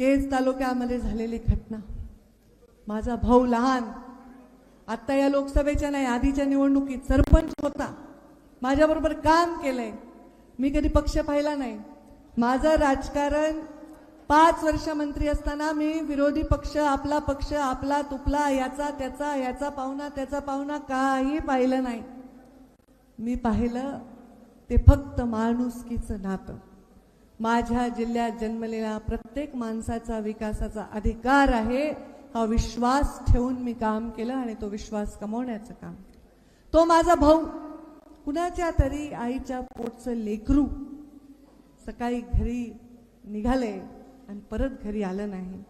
केज तालुक्यामध्ये झालेली घटना. माझा भाऊ लहान. आत्ता या लोकसभेच्या नाही आधीच्या निवडणुकीत सरपंच होता. माझ्याबरोबर काम केलंय. मी कधी पक्ष पाहिला नाही. माझं राजकारण पाच वर्ष मंत्री असताना मी विरोधी पक्ष आपला पक्ष आपला तुपला याचा त्याचा याचा पाहुणा त्याचा पाहुणा काही पाहिलं नाही. मी पाहिलं ते फक्त माणुसकीचं नातं. माझ्या जिल्ह्यात जन्मलेला प्रत्येक माणसाचा विकासाचा अधिकार आहे हा विश्वास ठेवून मी काम केलं आणि तो विश्वास कमवण्याचं काम. तो माझा भाऊ. कुणाच्या तरी आईच्या पोटचं लेकरू सकाळी घरी निघाले आणि परत घरी आलं नाही.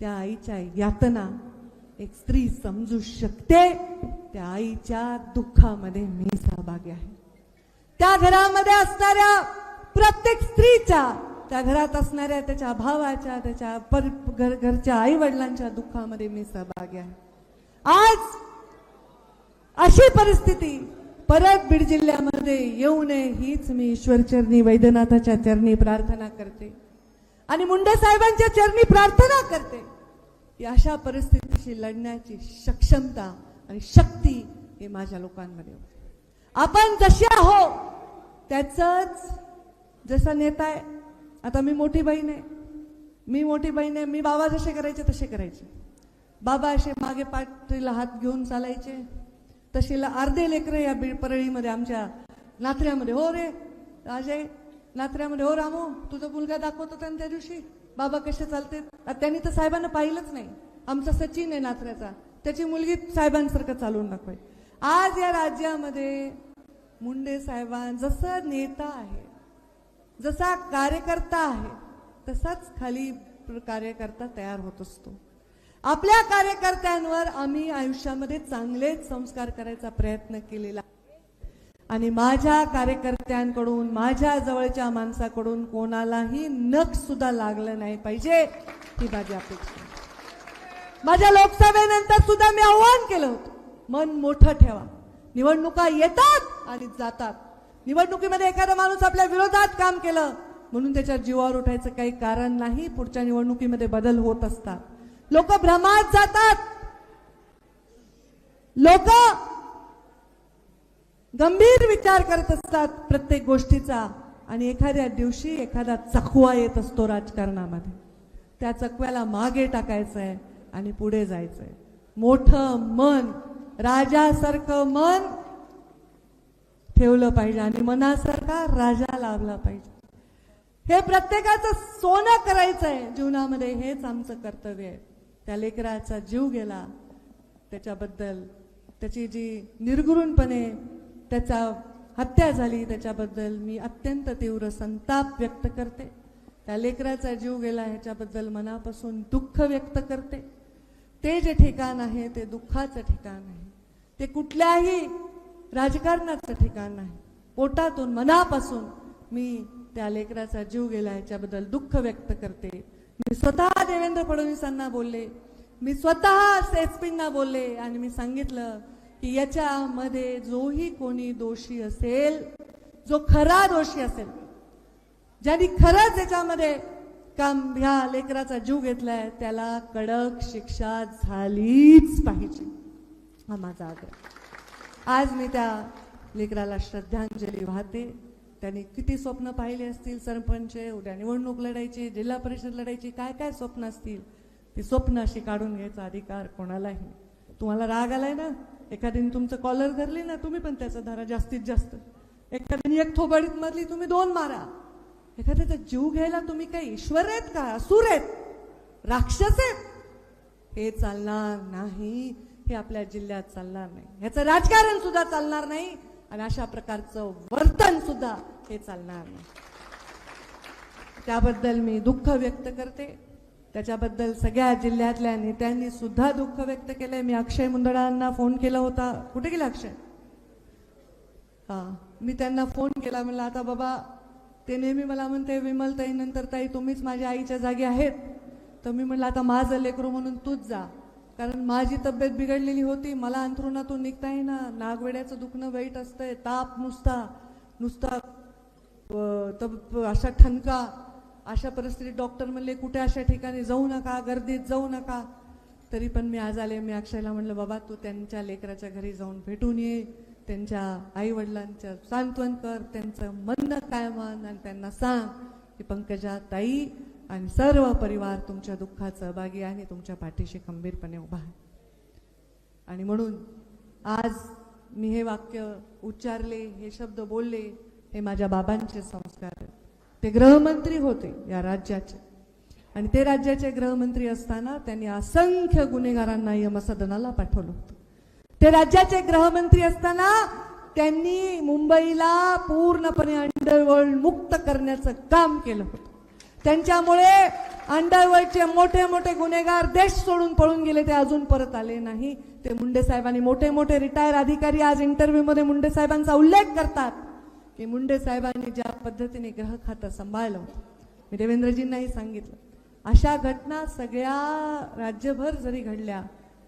त्या आईच्या यातना एक स्त्री समजू शकते त्या आईच्या दुःखामध्ये मी सहभागी आहे. त्या घरामध्ये असणाऱ्या प्रत्येक स्त्रीच्या त्या घरात असणाऱ्या त्याच्या भावाच्या त्याच्या पर घर घरच्या आई वडिलांच्या दुःखामध्ये मी सहभागी आहे. आज अशी परिस्थिती परत बीड जिल्ह्यामध्ये येऊ नये हीच मी ईश्वरचरणी वैद्यनाथाच्या चरणी प्रार्थना करते. आणि मुंडे साहेबांच्या चरणी प्रार्थना करते. की अशा परिस्थितीशी लढण्याची सक्षमता आणि शक्ती हे माझ्या लोकांमध्ये आपण जसे आहो त्याच जसा नेता आहे आता मी मोठी बहीण आहे. मी मोठी बहीण आहे मी बाबा जसे करायचे तसे करायचे. बाबा असे मागे पाठीला हात घेऊन चालायचे. तशीला अर्धे लेकरं या परळीमध्ये आमच्या नात्र्यामध्ये हो रे अजय नात्र्यामध्ये हो रामो तुझा मुलगा दाखवत होता त्या दिवशी. बाबा कसे चालते त्यांनी तर साहेबांना पाहिलंच नाही. आमचा सचिन आहे नात्र्याचा त्याची मुलगी साहेबांसारखं चालवून दाखवाय. आज या राज्यामध्ये मुंडे साहेबां जसं नेता आहे जसा कार्यकर्ता आहे तसाच खाली कार्यकर्ता तयार होत असतो. आपल्या कार्यकर्त्यांवर आम्ही आयुष्यामध्ये चांगलेच संस्कार करायचा प्रयत्न केलेला आणि माझ्या कार्यकर्त्यांकडून माझ्या जवळच्या माणसाकडून कोणालाही नख सुद्धा लागलं नाही पाहिजे ही माझी अपेक्षा आहे. माझ्या लोकसभेनंतर सुद्धा मी आव्हान केलं होतं. मन मोठं ठेवा. निवडणुका येतात आणि जातात. निवडणुकीमध्ये एखादा माणूस आपल्या विरोधात काम केलं म्हणून त्याच्या जीवावर उठायचं काही कारण नाही. पुढच्या निवडणुकीमध्ये बदल होत असतात. लोक भ्रमात जातात. लोक गंभीर विचार करत असतात प्रत्येक गोष्टीचा. आणि एखाद्या दिवशी एखादा चकवा येत असतो राजकारणामध्ये. त्या चकव्याला मागे टाकायचं आहे आणि पुढे जायचंय. मोठं मन राजासारखं मन ठेवलं पाहिजे आणि मनासारखा राजा लाभला पाहिजे. हे प्रत्येकाचं सोनं करायचं आहे जीवनामध्ये हेच आमचं कर्तव्य आहे. त्या लेकराचा जीव गेला त्याच्याबद्दल त्याची जी निर्गुरूनपणे त्याचा हत्या झाली त्याच्याबद्दल मी अत्यंत तीव्र संताप व्यक्त करते. त्या लेकराचा जीव गेला ह्याच्याबद्दल मनापासून दुःख व्यक्त करते. ते जे ठिकाण आहे ते दुःखाचं ठिकाण आहे. ते कुठल्याही राजकारणाचं ठिकाण नाही. पोटातून मनापासून मी त्या लेकराचा जीव गेला याच्याबद्दल दुःख व्यक्त करते. मी स्वतः देवेंद्र फडणवीसांना बोलले. मी स्वतः एसपींना बोलले आणि मी सांगितलं की याच्यामध्ये जोही कोणी दोषी असेल जो खरा दोषी असेल ज्यांनी खरंच याच्यामध्ये काम ह्या लेकराचा जीव घेतलाय त्याला कडक शिक्षा झालीच पाहिजे. हा माझा आग्रह. आज मी त्या लेकराला श्रद्धांजली वाहते. त्यांनी किती स्वप्न पाहिले असतील सरपंच उद्या निवडणूक लढायची जिल्हा परिषद लढायची काय काय स्वप्न असतील? ती स्वप्न अशी काढून घ्यायचा अधिकार कोणालाही तुम्हाला राग आलाय ना? एखाद्याने तुमचं कॉलर धरली ना तुम्ही पण त्याचा धरा जास्तीत जास्त. एखाद्याने एक थोबाडीत मारली तुम्ही दोन मारा. एखाद्याचा जीव घ्यायला तुम्ही काय ईश्वर आहेत का? असुर आहेत? राक्षस आहेत? हे चालणार नाही. हे आपल्या जिल्ह्यात चालणार नाही. ह्याचं राजकारण सुद्धा चालणार नाही आणि अशा प्रकारचं वर्तन सुद्धा हे चालणार नाही. त्याबद्दल मी दुःख व्यक्त करते. त्याच्याबद्दल सगळ्या जिल्ह्यातल्या नेत्यांनी सुद्धा दुःख व्यक्त केलंय. मी अक्षय मुंदडांना फोन केला होता. कुठे गेला अक्षय? हा मी त्यांना फोन केला. म्हणलं आता बाबा ते नेहमी मला म्हणते विमल ताई नंतर ताई तुम्हीच माझ्या आईच्या जागी आहेत. तर मी म्हणलं आता माझं लेकरू म्हणून तूच जा. कारण माझी तब्येत बिघडलेली होती मला अंथरुणातून निघता येईना नागवेड्याचं दुखणं वाईट असतंय ताप नुसता नुसता तब अशा ठणका अशा परिस्थितीत डॉक्टर म्हणले कुठे अशा ठिकाणी जाऊ नका गर्दीत जाऊ नका. तरी पण मी आज आले मी अक्षयला म्हणलं बाबा तू त्यांच्या लेकराच्या घरी जाऊन भेटून ये त्यांच्या आई वडिलांचं सांत्वन कर त्यांचं म्हणणं काय म्हण आणि त्यांना सांग की पंकजा ताई आणि सर्व परिवार तुमच्या दुःखात सहभागी आहे तुमच्या पाठीशी खंबीरपणे उभा आहे. आणि म्हणून आज मी हे वाक्य उच्चारले हे शब्द बोलले हे माझ्या बाबांचे संस्कार आहेत. ते गृहमंत्री होते या राज्याचे. आणि ते राज्याचे गृहमंत्री असताना त्यांनी असंख्य गुन्हेगारांना यमसदनाला पाठवलं होतं. ते राज्याचे गृहमंत्री असताना त्यांनी मुंबईला पूर्णपणे अंडरवर्ल्ड मुक्त करण्याचं काम केलं होतं. त्यांच्यामुळे अंडरवर्ल्डचे मोठे मोठे गुन्हेगार देश सोडून पळून गेले ते अजून परत आले नाही. ते मुंडे साहेबांनी मोठे मोठे रिटायर अधिकारी आज इंटरव्ह्यूमध्ये मुंडे साहेबांचा उल्लेख करतात की मुंडे साहेबांनी ज्या पद्धतीने ग्रह खातं सांभाळलं होतं मी देवेंद्रजींनाही सांगितलं अशा घटना सगळ्या राज्यभर जरी घडल्या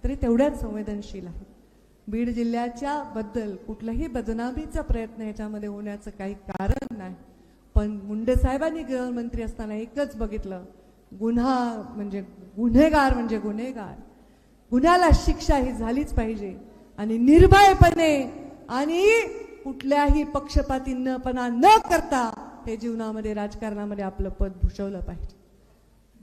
तरी तेवढ्याच संवेदनशील आहेत. बीड जिल्ह्याच्या बद्दल कुठलाही बदनामीचा प्रयत्न याच्यामध्ये होण्याचं काही कारण पण मुंडे साहेबांनी गृहमंत्री असताना एकच बघितलं. गुन्हा म्हणजे गुन्हेगार म्हणजे गुन्हेगार. गुन्ह्याला शिक्षा ही झालीच पाहिजे. आणि निर्भयपणे आणि कुठल्याही पक्षपातीपणा न करता हे जीवनामध्ये राजकारणामध्ये आपलं पद भूषवलं पाहिजे.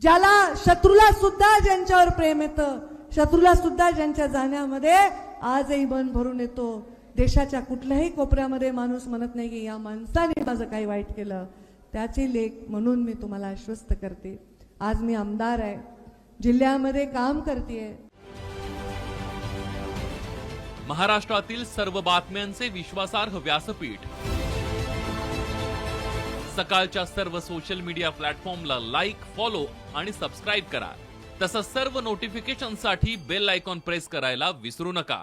ज्याला शत्रूला सुद्धा ज्यांच्यावर प्रेम येतं शत्रूला सुद्धा ज्यांच्या जाण्यामध्ये आजही मन भरून येतो देशाच्या कुठल्याही कोपऱ्यामध्ये माणूस म्हणत नाही की या माणसाने माझं काही वाईट केलं. त्याचे लेख म्हणून मी तुम्हाला आश्वस्त करते. आज मी आमदार आहे. जिल्ह्यामध्ये काम करते महाराष्ट्रातील सर्व बातम्यांचे विश्वासार्ह व्यासपीठ. सकाळच्या सर्व सोशल मीडिया प्लॅटफॉर्मला लाईक फॉलो आणि सबस्क्राईब करा. तसंच सर्व नोटिफिकेशनसाठी बेल आयकॉन प्रेस करायला विसरू नका.